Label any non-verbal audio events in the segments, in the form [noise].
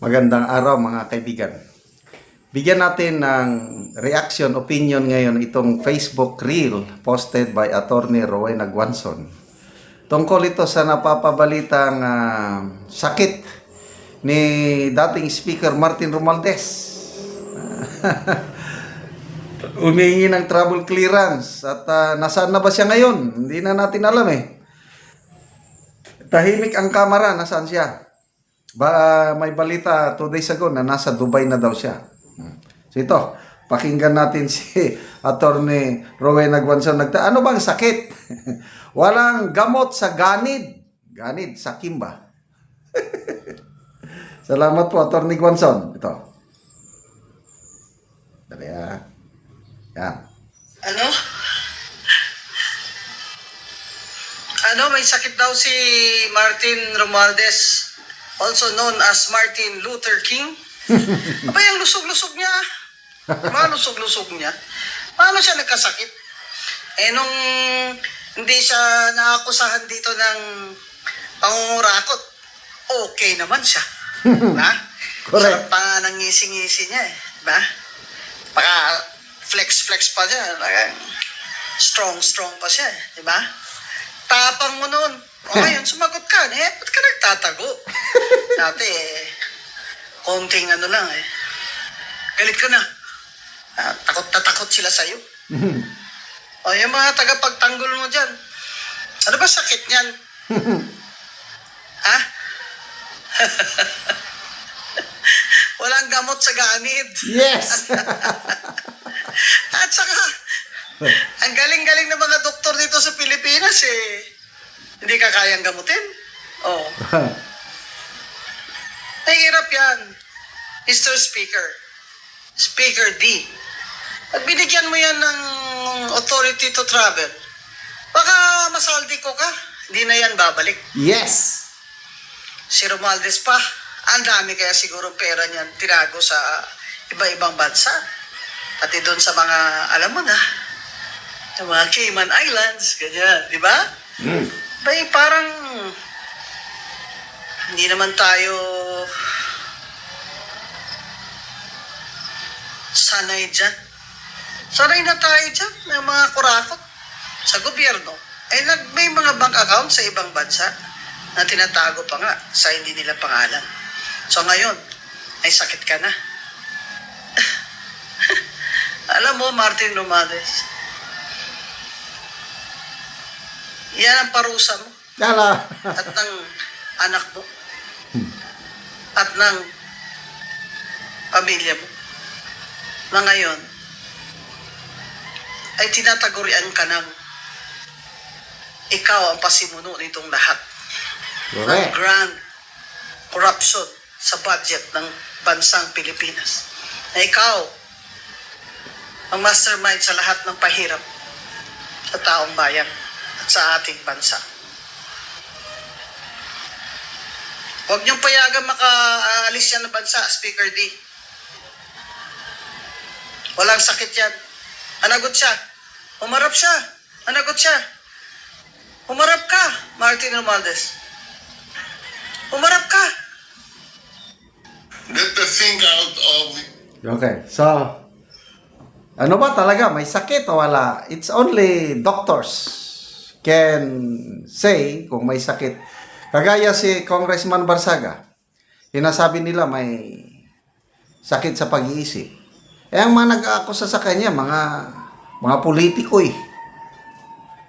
Magandang araw mga kaibigan. Bigyan natin ng reaction, opinion ngayon itong Facebook reel posted by Attorney Rowena Guanson. Tungkol ito sa napapabalitang ah, sakit ni dating Speaker Martin Romualdez. [laughs] Umingi ng travel clearance at ah, nasaan na ba siya ngayon? Hindi na natin alam eh. Tahimik ang kamera, nasaan siya? Ba, may balita two days ago na nasa Dubai na daw siya. Hmm. So ito, pakinggan natin [laughs] si Attorney Rowena Guanzon. Nagta ano bang sakit? [laughs] Walang gamot sa ganid. Ganid sa kimba. [laughs] Salamat po, Attorney Guanzon. Ito. Dali ah. Yan. Ano? Ano, may sakit daw si Martin Romualdez, also known as Martin Luther King. [laughs] Aba, yung lusog-lusog niya. Mga lusog-lusog niya. Paano siya nagkasakit? Eh, nung hindi siya naakusahan dito ng pangungurakot, okay naman siya. [laughs] Diba? Correct. Sarap pa nga ng ngisi-ngisi niya eh. Diba? Paka flex-flex pa siya. Strong-strong pa siya eh. Diba? Tapang mo nun. O ngayon, sumagot ka. Eh, ba't ka nagtatago? [laughs] Dati eh, konting ano lang eh. Galit ka na. Ah, takot na takot sila sa'yo. [laughs] O yung mga tagapagtanggol mo dyan. Ano ba sakit niyan? [laughs] ha? Walang gamot sa ganid. yes! At saka, ang galing-galing ng mga doktor dito sa Pilipinas eh. Hindi ka kayang gamutin. Oh. [laughs] Nahihirap yan. Mr. Speaker. Speaker D. Pag binigyan mo yan ng authority to travel, baka masaldi ko ka. Hindi na yan babalik. yes! Si Romualdez pa, ang dami kaya siguro pera niyan tinago sa iba-ibang bansa. Pati doon sa mga, alam mo na, sa mga Cayman Islands, ganyan, di ba? Mm. Bay, parang hindi naman tayo sanay dyan. Sanay na tayo dyan ng mga kurakot sa gobyerno. Eh, may mga bank account sa ibang bansa na tinatago pa nga sa hindi nila pangalan. So ngayon, ay sakit ka na. [laughs] Alam mo, Martin Romales, yan ang parusa mo Kala. at ng anak mo at ng pamilya mo na ngayon ay tinatagurian ka ng ikaw ang pasimuno nitong lahat ng Correct. grand corruption sa budget ng bansang Pilipinas. Na ikaw ang mastermind sa lahat ng pahirap sa taong bayan sa ating bansa. Huwag niyong payagan makaalis yan ng bansa, Speaker D. Walang sakit yan. Managot siya. Umarap siya. Managot siya. Umarap ka, Martin Romualdez. Umarap ka. Get the thing out of Okay, so ano ba talaga? May sakit o wala? It's only doctors can say kung may sakit. Kagaya si Congressman Barsaga, sinasabi nila may sakit sa pag-iisip. Eh, ang mga nag-aakusa sa kanya, mga, mga politiko eh.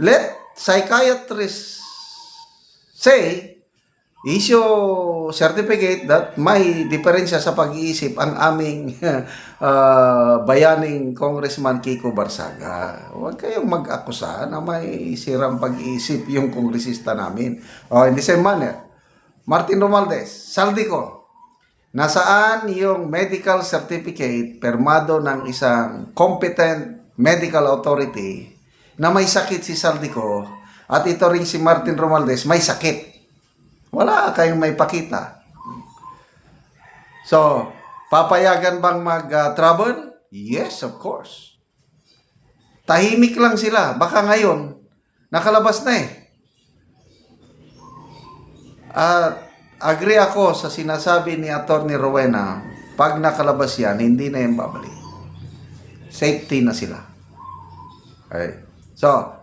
Let psychiatrists say, issue certificate that may diferensya sa pag-iisip ang aming uh, [laughs] bayaning Congressman Kiko Barsaga. Huwag kayong mag-akusa na may sirang pag-iisip yung kongresista namin. Oh, in the same manner, Martin Romualdez, saldi ko, nasaan yung medical certificate permado ng isang competent medical authority na may sakit si Saldico at ito rin si Martin Romualdez may sakit. Wala kayong may pakita. So, papayagan bang mag-travel? yes, of course. Tahimik lang sila. Baka ngayon, nakalabas na eh. At agree ako sa sinasabi ni Attorney Rowena, pag nakalabas yan, hindi na yan babalik. Safety na sila. Okay. So,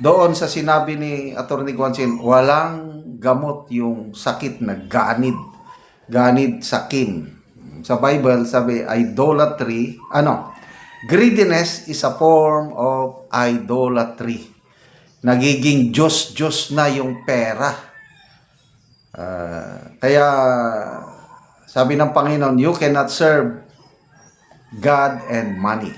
doon sa sinabi ni Attorney Kwansin, walang gamot yung sakit na ganid. Ganid sakin. Sa Bible, sabi, idolatry, ano, greediness is a form of idolatry. Nagiging Diyos-Diyos na yung pera. Ah, kaya, sabi ng Panginoon, you cannot serve God and money.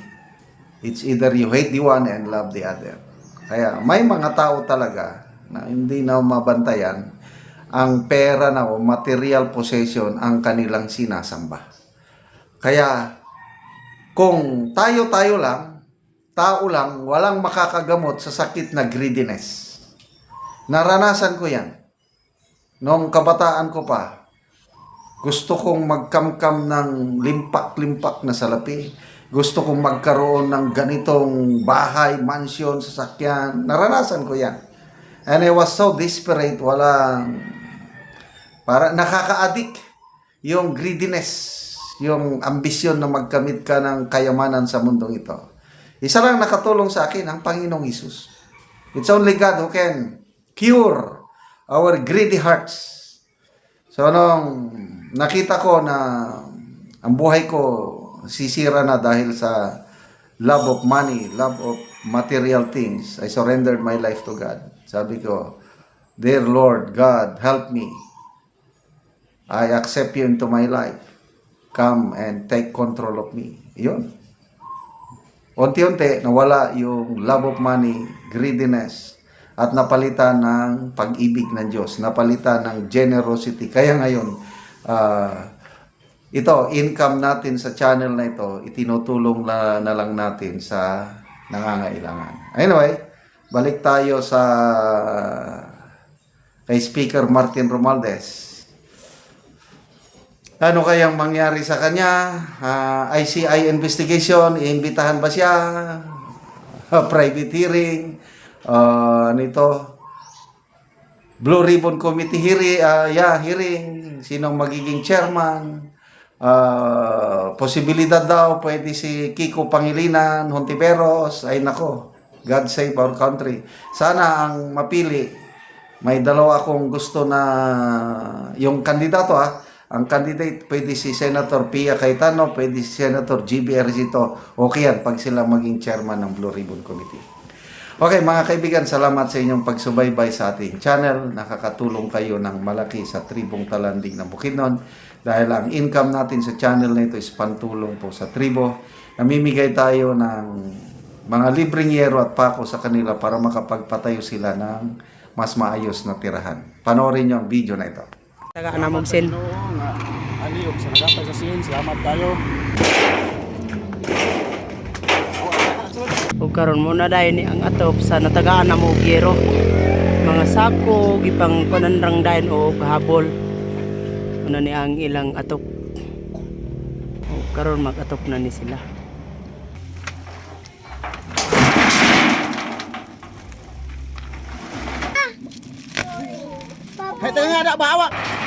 It's either you hate the one and love the other. Kaya may mga tao talaga na hindi na mabantayan ang pera na o material possession ang kanilang sinasamba. Kaya kung tayo-tayo lang, tao lang, walang makakagamot sa sakit na greediness. Naranasan ko yan. Noong kabataan ko pa, gusto kong magkamkam ng limpak-limpak na salapi. Gusto kong magkaroon ng ganitong bahay, mansion, sasakyan. Naranasan ko yan. And I was so desperate, walang... Para nakaka-addict yung greediness, yung ambisyon na magkamit ka ng kayamanan sa mundong ito. Isa lang nakatulong sa akin, ang Panginoong Isus. It's only God who can cure our greedy hearts. So, nung nakita ko na ang buhay ko sisira na dahil sa love of money, love of material things, I surrendered my life to God. Sabi ko, Dear Lord God, help me. I accept you into my life. Come and take control of me. Yun. Unti-unti, nawala yung love of money, greediness, at napalitan ng pag-ibig ng Diyos, napalitan ng generosity. Kaya ngayon, ah, ito, income natin sa channel na ito, itinutulong na, na lang natin sa nangangailangan. Anyway, balik tayo sa kay Speaker Martin Romualdez. Ano kayang mangyari sa kanya? Ah, ICI investigation, iimbitahan ba siya? Ah, [laughs] private hearing? Ah, ano ito? Blue Ribbon Committee hearing, ah, yeah, hearing, sinong magiging chairman? Ah, posibilidad daw, pwede si Kiko Pangilinan, Hontiveros, ay nako, God save our country. Sana ang mapili, may dalawa akong gusto na, yung kandidato ah, ang candidate pwede si Senator Pia Cayetano, pwede si Senator GB Ejercito. Okay yan pag sila maging chairman ng Blue Ribbon Committee. Okay, mga kaibigan, salamat sa inyong pagsubaybay sa ating channel. Nakakatulong kayo ng malaki sa tribong talanding ng Bukidnon. Dahil ang income natin sa channel na ito is pantulong po sa tribo. Namimigay tayo ng mga libreng yero at pako sa kanila para makapagpatayo sila ng mas maayos na tirahan. Panoorin nyo ang video na ito. Taga namog sin. Oo nga. Aliog sa nagapay sa sin. Salamat tayo. Ug karon mo na dahil ni ang atop sa natagaan na mo gyero. Mga sako gipang panandrang dayon o habol. Una ni ang ilang atop. O karon mag-atop na ni sila. Nga ada bawa. Ito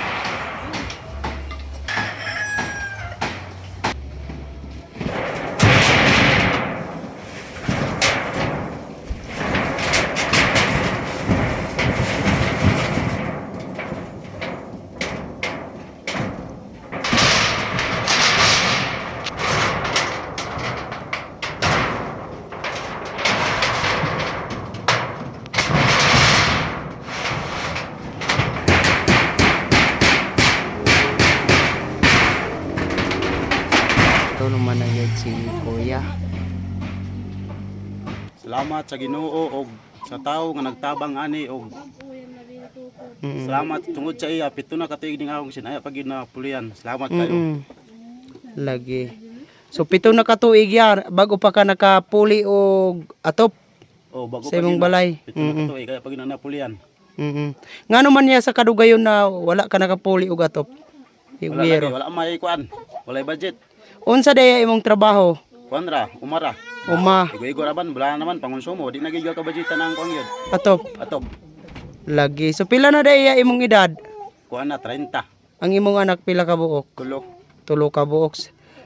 yun si Kuya. Salamat sa Ginoo og sa tao nga nagtabang ani og Mm. salamat tungod sa iya pito na katuig ning akong sinaya pag pulian. Salamat kayo. Mm-mm. Lagi. So pito na katuig ya bago pa ka nakapuli og atop Oh, bago sa imong balay. Pito na katuig kaya pag yun na pulian. Mm. Ngano man niya sa kadugayon na wala ka nakapuli og atop. Wala lagi, wala may kuan. Wala budget. Unsa daya imong trabaho? Kuanra, umara. Uma, Igo-igo raban, wala naman pangonsumo. Di nagigaw ka budgetan ang kuan yun. atop. Atob. Lagi. So pila na daya imong edad? kuha na 30. Ang imong anak pila ka buok? Tulo. Tulo ka buok.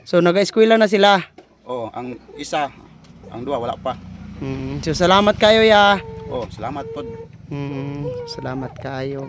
So nag-eskwela na sila. Oh, ang isa, ang duwa wala pa. Mm, so salamat kayo ya. Oh, salamat pod. Mm, salamat kayo.